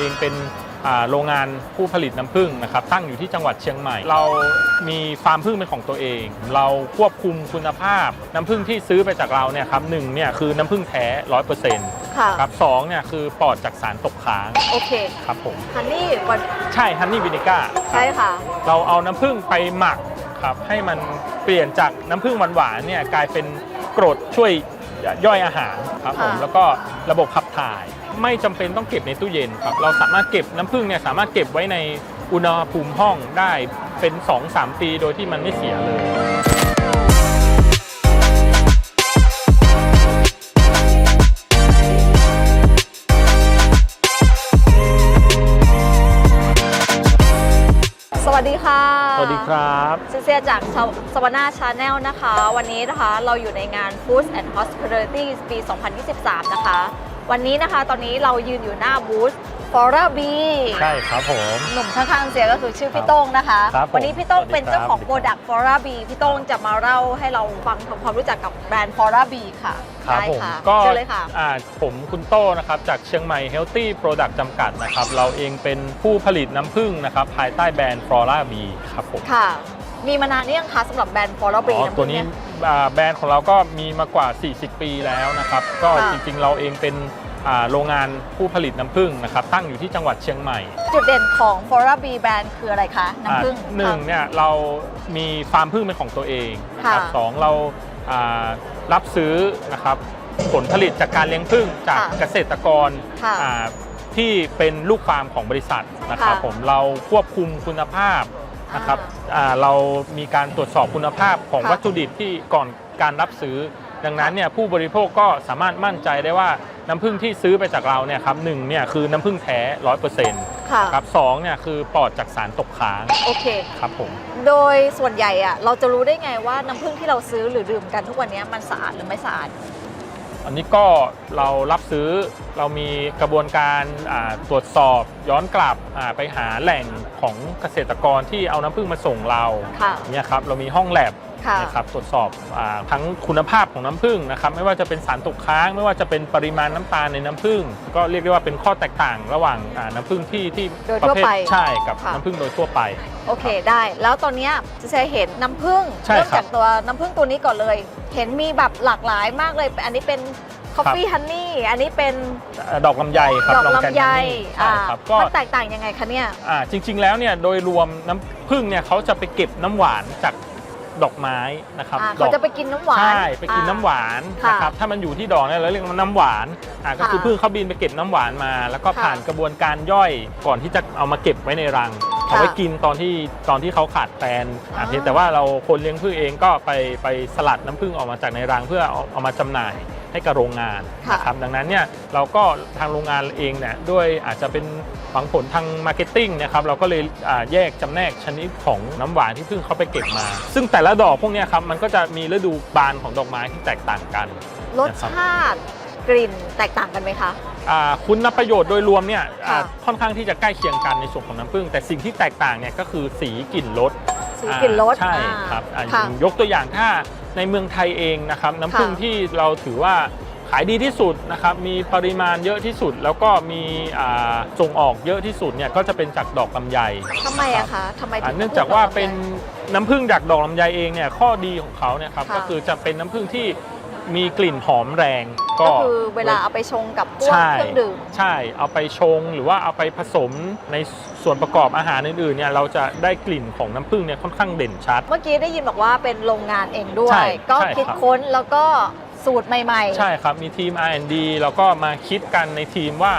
เองเป็นอ่าโรงงานผู้ผลิตน้ำผึ้งนะครับตั้งอยู่ที่จังหวัดเชียงใหม่ เรามีฟาร์มผึ้งเป็นของตัวเอง เราควบคุมคุณภาพน้ำผึ้งที่ซื้อไปจากเราเนี่ยครับหนึ่งเนี่ยคือน้ำผึ้งแท้ร้อยเปอร์เซ็นต์ค่ะครับสองเนี่ยคือปลอดจากสารตกค้างโอเคครับผมฮันนี่วันใช่ฮันนี่วินิก้าใช่ค่ะ เราเอาน้ำผึ้งไปหมักครับให้มันเปลี่ยนจากน้ำผึ้งหวานๆเนี่ยกลายเป็นกรดช่วยย่อยอาหารครับผมค่ะแล้วก็ระบบขับถ่าย ไม่จำเป็นต้องเก็บในตู้เย็นครับเราสามารถเก็บน้ำผึ้งเนี่ยสามารถเก็บไว้ในอุณหภูมิห้องได้เป็น 2-3 ปีโดยที่มันไม่เสียเลยสวัสดีค่ะ สวัสดีครับเซเซียจากสวนาชาแนลนะคะ วันนี้นะคะเราอยู่ในงาน Food and Hospitality ปี 2023 นะคะ วันนี้นะคะ ตอนนี้เรายืนอยู่หน้าบูธ Fora B ใช่ครับผม หนุ่มข้างๆเสียก็คือชื่อพี่โต้งนะคะ ครับผมวันนี้พี่โต้งสวัสดีเป็นเจ้าของครับโปรดักต์ Fora B พี่โต้งจะมาเล่าให้เราฟังทำความรู้จักกับแบรนด์ Fora B ค่ะครับได้ผมค่ะก็เชิญเลยค่ะ อ่าผมคุณโต้นะครับจากเชียงใหม่ Healthy Product จำกัดนะครับ เราเองเป็นผู้ผลิตน้ำผึ้งนะครับ ภายใต้แบรนด์ Flora B ครับผมค่ะ มีมานานหรือยังคะสำหรับแบรนด์ Fora B อ๋อน้ำผึ้งตัวนี้เยอ่า แบรนด์ของเราก็มีมากว่า 40 ปีแล้วนะครับ ก็ค่ะจริงๆเราเองเป็นอ่าโรงงานผู้ผลิตน้ำผึ้งนะครับ ตั้งอยู่ที่จังหวัดเชียงใหม่ จุดเด่นของ Fora B แบรนด์คืออะไรคะน้ำผึ้งอ่าหนึ่งค่ะเนี่ยเรามีฟาร์มผึ้งเป็นของตัวเองนะครับค่ะสองเราอ่ารับซื้อนะครับผลผลิตจากการเลี้ยงผึ้งจากค่ะเกษตรกรค่ะอ่าที่เป็นลูกฟาร์มของบริษัทนะครับค่ะผมเราควบคุมคุณภาพ นะครับอ่าเรามีการตรวจสอบคุณภาพของค่ะวัตถุดิบที่ก่อนการรับซื้อ ดังนั้นเนี่ยผู้บริโภคก็สามารถมั่นใจได้ว่าน้ำผึ้งที่ซื้อไปจากเราเนี่ยครับหนึ่งเนี่ยคือน้ำผึ้งแท้ร้อยเปอร์เซ็นต์ค่ะ ครับสองเนี่ยคือปลอดจากสารตกค้างโอเค ครับผม โดยส่วนใหญ่อะเราจะรู้ได้ไงว่าน้ำผึ้งที่เราซื้อหรือดื่มกันทุกวันนี้มันสะอาดหรือไม่สะอาด อันนี้ก็เรารับซื้อเรามีกระบวนการอ่าตรวจสอบย้อนกลับอ่าไปหาแหล่ง ของเกษตรกรที่เอาน้ำผึ้งมาส่งเราค่ะ เนี่ยครับเรามีห้องแลบค่ะ นะครับตรวจสอบอาทั้งคุณภาพของน้ำผึ้งนะครับไม่ว่าจะเป็นสารตกค้าง ไม่ว่าจะเป็นปริมาณน้ำตาลในน้ำผึ้งก็เรียกได้ว่าเป็นข้อแตกต่างระหว่างอ่าน้ำผึ้งที่ที่โดยประทั่วเภทไปใช่กับค่ะ น้ำผึ้งโดยทั่วไป โอเคได้ แล้วตอนเนี้ยจะใช้เห็นน้ำผึ้งใช่เริ่มครับจากตัวน้ำผึ้งตัวนี้ก่อนเลย เห็นมีแบบหลากหลายมากเลย อันนี้เป็นคอฟฟี่ฮันนี่ อันนี้เป็นอ่าดอกลำไยครับดอกลองแกนลำไยฮันนี่ใช่ครับก็มันแตกต่างยังไงคะเนี่ยอ่าจริง ๆ แล้วเนี่ยโดยรวมน้ำผึ้งเนี่ยเขาจะไปเก็บน้ำหวานจากดอกไม้นะครับอ่าดเขาอกจะไปกินน้ำหวานใช่ไปกินอ่าน้ำหวานค่ะนะครับถ้ามันอยู่ที่ดอกเนี่ยเราเรียกว่าน้ำหวานอ่าก็คือค่ะผึ้งเขาบินไปเก็บน้ำหวานมา แล้วก็ค่ะผ่านกระบวนการย่อยก่อนที่จะเอามาเก็บไว้ในรังเอาไว้กินตอนที่ตอนที่เขาขาดแคลนอ่าอ่าเพียงแต่ว่าเราคนเลี้ยงผึ้งเองก็ไปไปสลัดน้ำผึ้งออกมาจากในรังเพื่อเอาเอามาจำหน่าย ให้กับโรงงานค่ะนะครับดังนั้นเนี่ยเราก็ทางโรงงานเองเนี่ยด้วยอาจจะเป็นหวังผลทางมาร์เก็ตติ้งนะครับเราก็เลยอ่าแยกจำแนกชนิดของน้ำหวานที่เพิ่งเขาไปเก็บมา ซึ่งแต่ละดอกพวกเนี้ยครับมันก็จะมีฤดูบานของดอกไม้ที่แตกต่างกัน รสชาติกลิ่นแตกต่างกันไหมคะอ่าคุณประโยชน์โดยรวมเนี่ยอ่าค่ะค่อนข้างที่จะใกล้เคียงกันในส่วนของน้ำผึ้งแต่สิ่งที่แตกต่างเนี่ยก็คือสีกลิ่นรสสีกลิ่นรสอ่าใช่อ่าครับอ่าค่ะยกตัวอย่างถ้า ในเมืองไทยเองนะครับน้ำผึ้งค่ะที่เราถือว่าขายดีที่สุดนะครับมีปริมาณเยอะที่สุด แล้วก็มีอ่าส่งออกเยอะที่สุดเนี่ยก็จะเป็นจากดอกลำไยทำไมอะคะทำไมอ่าถึเนื่องจากว่าเป็นน้ำผึ้งจากดอกลำไยเองเนี่ยข้อดีของเขาเนี่ยครับค่ะก็คือจะเป็นน้ำผึ้งที่ มีกลิ่นหอมแรงก็คือเวลาเอาไปชงกับพวกใช่เครื่องดื่ม ใช่เอาไปชงหรือว่าเอาไปผสมในส่วนประกอบอาหารอื่นๆเนี่ยเราจะได้กลิ่นของน้ำผึ้งเนี่ยค่อนข้างเด่นชัด เมื่อกี้ได้ยินบอกว่าเป็นโรงงานเองด้วใช่ย ก็ใช่คิดครับ ค้นแล้วก็สูตรใหม่ ๆ ใช่ครับ มีทีม R&D แล้วก็มาคิดกันในทีมว่า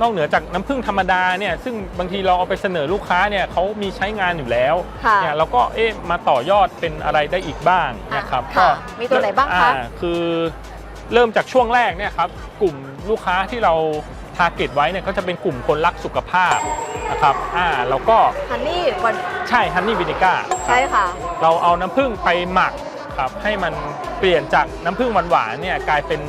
นอกเหนือจากน้ำผึ้งธรรมดาเนี่ยซึ่งบางทีเราเอาไปเสนอลูกค้าเนี่ยเขามีใช้งานอยู่แล้วค่ะเนี่ยเราก็เอ๊ะมาต่อยอดเป็นอะไรได้อีกบ้างนะครับอะค่ะมีตัวไหนบ้างคะอ่คือเริ่มจากช่วงแรกเนี่ยครับกลุ่มลูกค้าที่เราทาร์เก็ตไว้เนี่ยก็จะเป็นกลุ่มคนรักสุขภาพนะครับอ่าแล้วก็ฮันนี่วันใช่ฮันนี่วินิก้า ใช่ค่ะ เราเอาน้ำผึ้งไปหมักครับให้มันเปลี่ยนจากน้ำผึ้งหวานๆเนี่ยกลายเป็น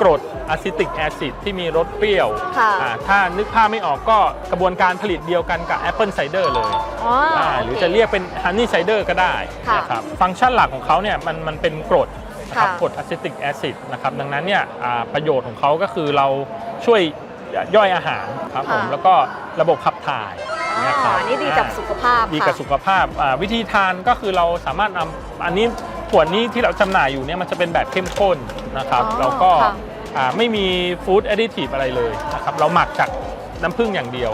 กรดอะซิติกแอซิดที่มีรสเปรี้ยวค่ะอ่าถ้านึกภาพไม่ออกก็กระบวนการผลิตเดียวกันกับแอปเปิลไซเดอร์เลยอ๋ออ่าโคหรือจะเรียกเป็นฮันนี่ไซเดอร์ก็ได้ค่ะนะครับฟังก์ชันหลักของเขาเนี่ยมันมันเป็นกรดนะครับค่ะกรดอะซิติกแอซิดนะครับดังนั้นเนี่ยอ่าประโยชน์ของเขาก็คือเราช่วยย่อยอาหารครับผมค่ะ แล้วก็ระบบขับถ่ายอ๋นะคอรับอันนี้ดีกับสุขภาพดีค่ะกับสุขภาพอ่าวิธีทานก็คือเราสามารถนำอันนี้ข วดนี้ที่เราจำหน่ายอยู่เนี่ยมันจะเป็นแบบเข้มข้นนะครับอ๋อแล้วก็ค่ะ อ่าไม่มีฟู้ดแอดดิทีฟอะไรเลยนะครับเราหมักจากน้ำผึ้งอย่างเดียว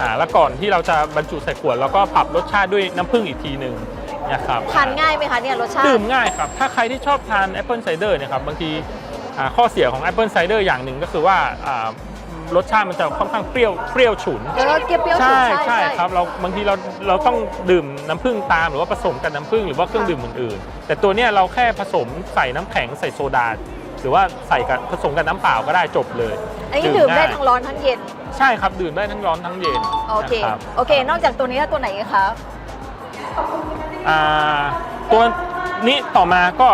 อ่าแล้วก่อนที่เราจะบรรจุใส่ขวดเราก็ปรับรสชาติด้วยน้ำผึ้งอีกทีหนึ่งนะครับ ทานง่ายไหมคะเนี่ยรสชาติ ดื่มง่ายครับ ถ้าใครที่ชอบทานแอปเปิลไซเดอร์เนี่ยครับ บางทีอ่าข้อเสียของแอปเปิลไซเดอร์อย่างหนึ่งก็คือว่าอ่า รสชาติมันจะค่อนข้างเปรี้ยวเปรี้ยวฉุน แล้วก็เปรี้ยวๆใช่ฉุนใช่ครับเราบางทีเราเราต้องดื่มน้ำผึ้งตามหรือว่าผสมกับน้ำผึ้งหรือว่าเครื่องดื่มอื่นๆ แต่ตัวเนี้ยเราแค่ผสมใส่น้ำแข็งใส่โซดา หรือว่าใส่กับผสมกับน้ำเปล่าก็ได้จบเลยอันนี้ดื่มได้ง่ายทั้งร้อนทั้งเย็น ใช่ครับดื่มได้ทั้งร้อนทั้งเย็นโอเคนะครับโอเคนอกจากตัวนี้แล้วตัวไหนอีกคะอ่าตัวนี้ต่อมาก็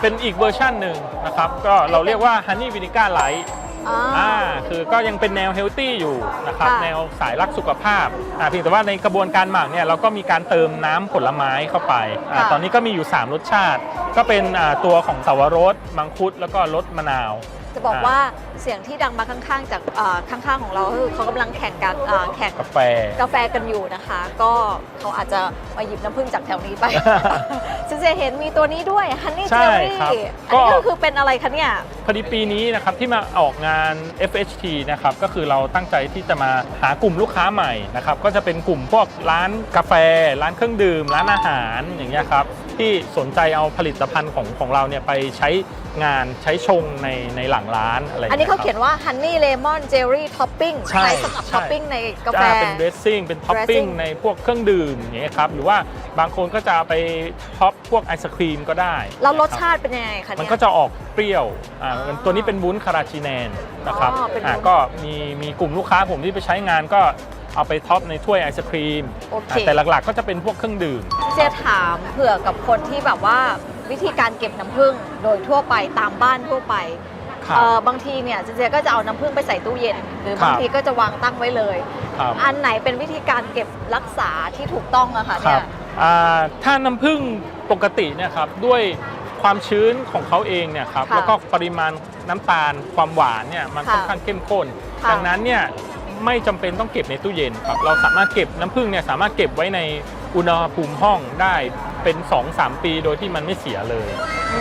เป็นอีกเวอร์ชันหนึ่งนะครับก็เราเรียกว่า Honey Vinegar Light อ่า อ่าคือก็ยังเป็นแนวเฮลตี้อยู่นะครับค่ะแนวสายรักสุขภาพอ่าเพียงแต่ว่าในกระบวนการหมักเนี่ยเราก็มีการเติมน้ำผลไม้เข้าไปอาตอนนี้ก็มีอยู่ 3 รสชาติ ก็เป็นอ่าตัวของสาวรสมังคุดแล้วก็รสมะนาว จะบอกว่าเสียงที่ดังมาข้างๆ จากอ่าข้างๆของเราก็คือเขากำลังแข่งกันอ่าแข่งกาแฟ กาแฟกันอยู่นะคะ ก็เขาอาจจะมาหยิบน้ำผึ้งจากแถวนี้ไปซินเซเห็นมีตัวนี้ด้วยฮันนี่ใช่เจลลี่ครับอันนี้ก็ก็คือเป็นอะไรคะเนี่ย พอดีปีนี้นะครับที่มาออกงาน FHT นะครับก็คือเราตั้งใจที่จะมาหากลุ่มลูกค้าใหม่นะครับก็จะเป็นกลุ่มพวกร้านกาแฟ ร้านเครื่องดื่ม ร้านอาหารอย่างเงี้ยครับที่สนใจเอาผลิตภัณฑ์ของของเราเนี่ยไปใช้งานใช้ชงในในหลังร้านอะไรย่งอันงี้นี้ยเขาครับเขียนว่าฮันนี่เลมอนเจลลี่ท็อปปิ้งใช่ใช้สำหรับใช่ท็อปปิ้งในกาแฟอ่เป็นเดรสซิ่งเป็นท็อปปิ้ง dressing ในพวกเครื่องดื่มอย่างเงี้ยครับหรือว่าบางคนก็จะเอาไปท็อปพวกไอศครีมก็ได้ แล้วรสนะคบชาติเป็นยังไงคะมันเนี่ยก็จะออกเปรี้ยวอ่าอ๋อตัวนี้เป็นวุ้นคาราชิแนนนะครับอ๋อเป็นวุ้น อ่าก็มีมีกลุ่มลูกค้าผมที่ไปใช้งานก็เอาไปท็อปในถ้วยไอศครีมโอเค อ่าแต่หลักๆก็จะเป็นพวกเครื่องดื่ม เจะถามเผื่อกับคนที่แบบว่าวิธีการเก็บน้ำผึ้งโดยทั่วไปตามบ้านทั่วไปครับเอ่อบางทีเนี่ยเจเจก็จะเอาน้ำผึ้งไปใส่ตู้เย็น หรือครับ บางทีก็จะวางตั้งไว้เลย ครับ อันไหนเป็นวิธีการเก็บรักษาที่ถูกต้องอะคะคเนี่รับย อ่าถ้าน้ำผึ้งปกติเนี่ยครับด้วย ความชื้นของเขาเองเนี่ยครับค่ะแล้วก็ปริมาณน้ำตาลความหวานเนี่ยมันค่ะค่อนข้างเข้มข้น ค่ะดังนั้นเนี่ยไม่จำเป็นต้องเก็บในตู้เย็นครับเราสามารถเก็บน้ำผึ้งเนี่ยสามารถเก็บไว้ในอุณหภูมิห้องได้เป็น 2-3 ปีโดยที่มันไม่เสียเลย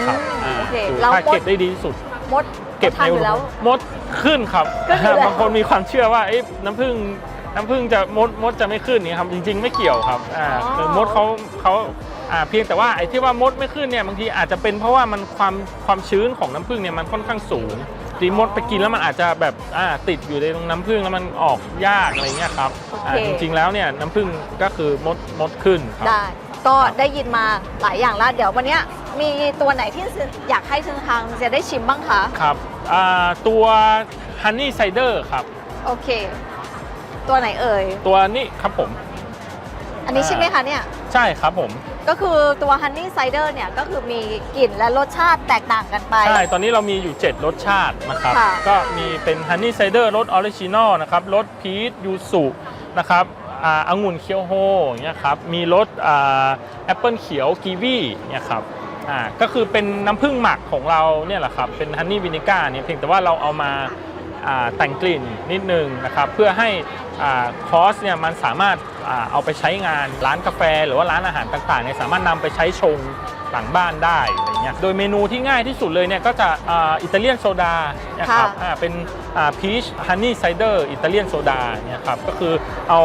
ครับอืมอ่าโอเคถือเราถ้ามดเก็บได้ดีที่สุด มดเก็บทานในอยู่แล้ว มดขึ้นครับขึ้นอยู่แล้ว บางคนมีความเชื่อว่าเอ๊ะน้ำผึ้งน้ำผึ้งจะมดมดจะไม่ขึ้นนี่ครับจริง ๆ ไม่เกี่ยวครับอ่าอ๋อคือมดเขาเขา อ่าเพียงแต่ว่าไอ้ที่ว่ามดไม่ขึ้นเนี่ยบางทีอาจจะเป็นเพราะว่ามันความความชื้นของน้ำผึ้งเนี่ยมันค่อนข้างสูงทีมดไปกินแล้วมันอาจจะแบบอ่าติดอยู่ในตรงน้ำผึ้งแล้วมันออกยากอะไรเงี้ยครับโออ่าเคจริงๆแล้วเนี่ยน้ำผึ้งก็คือมดมดขึ้นครับได้ก็ได้ยินมาหลายอย่างแล้วเดี๋ยววันเนี้ยมีตัวไหนที่อยากให้ทางทางจะได้ชิมบ้างคะครับอ่าตัวฮันนี่ไซเดอร์ครับโอเค ตัวไหนเอ่ย ตัวนี้ครับผม อันนี้ใช่ไหมคะเนี่ย ใช่ครับผม ก็คือตัวฮันนี่ไซเดอร์เนี่ยก็คือมีกลิ่นและรสชาติแตกต่างกันไป ใช่ ตอนนี้เรามีอยู่ 7 รสชาตินะครับ ค่ะ ก็มีเป็นฮันนี่ไซเดอร์รสออริจินอลนะครับ รสพีชยูสุนะครับอ่าองุ่นเคียวโฮอย่างเงี้ยครับ มีรสอ่าแอปเปิลเขียวกีวีเนี่ยครับ อ่า ก็คือเป็นน้ำผึ้งหมักของเราเนี่ยแหละครับ เป็นฮันนี่วินิก้าเนี่ยเพียงแต่ว่าเราเอามาอ่าแต่งกลิ่นนิดนึงนะครับ เพื่อให้อ่าคอสเนี่ยมันสามารถอ่า เอาไปใช้งานร้านกาแฟ หรือว่าร้านอาหารต่างๆเนี่ยสามารถนำไปใช้ชงหลังบ้านได้อะไรเงี้ยโดยเมนูที่ง่ายที่สุดเลยเนี่ยก็จะอ่าอิตาเลียนโซดานะครับค่ะอ่าเป็นพีชฮันนี่ไซเดอร์อิตาเลียนโซดาเนี่ยครับก็คือเอา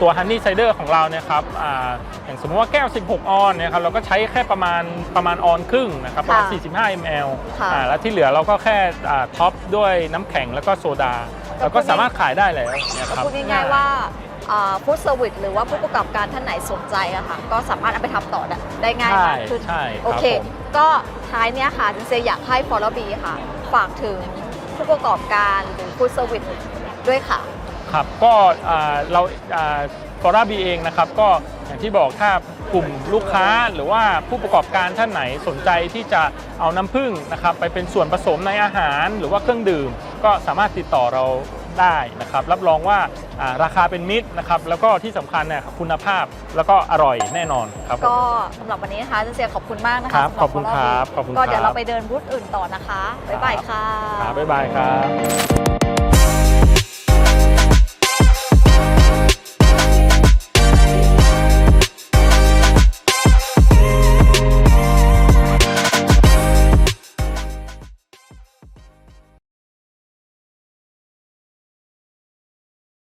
ตัวฮันนี่ไซเดอร์ของเราเนี่ยครับอาอย่างสมมติว่าแก้ว 16 ออนเนี่ยครับเราก็ใช้แค่ประมาณประมาณออนครึ่งนะครับประมาณค่ะ45 ml ค่ะอ่าแล้วที่เหลือเราก็แค่อ่าท็อปด้วยน้ำแข็งแล้วก็โซดา เราก็สามารถขายได้แล้วเนี่ยครับพูดง่ายๆว่า ฟู้ดเซอร์วิสหรือว่าผู้ประกอบการท่านไหนสนใจอะค่ะก็สามารถเอาไปทำต่อได้ได้ง่ายใช่มากขึ้นใช่ครับโอเค ผม ก็ท้ายเนี้ยค่ะจินเซอยากให้ฟอร์บีค่ะ ฝากถึงผู้ประกอบการหรือฟู้ดเซอร์วิสด้วยค่ะ ครับก็อ่าเราฟอร่าบีเองนะครับก็อย่างที่บอกถ้ากลุ่มลูกค้าหรือว่าผู้ประกอบการท่านไหนสนใจที่จะเอาน้ำผึ้งนะครับไปเป็นส่วนผสมในอาหารหรือว่าเครื่องดื่ม ก็สามารถติดต่อเรา ได้นะครับรับรองว่าอ่าราคาเป็นมิตรนะครับแล้วก็ที่สำคัญเนี่ยคุณภาพแล้วก็อร่อยแน่นอนครับผมก็สำหรับวันนี้นะคะจินเซขอบคุณมากนะครัคะบสำหขอบคุณ Follow ครับ Me ขอบคุณก็เดี๋ยวครับเราไปเดินบูธอื่นต่อนะคะบ๊ายบายค่ะครับบ๊ายบายครับ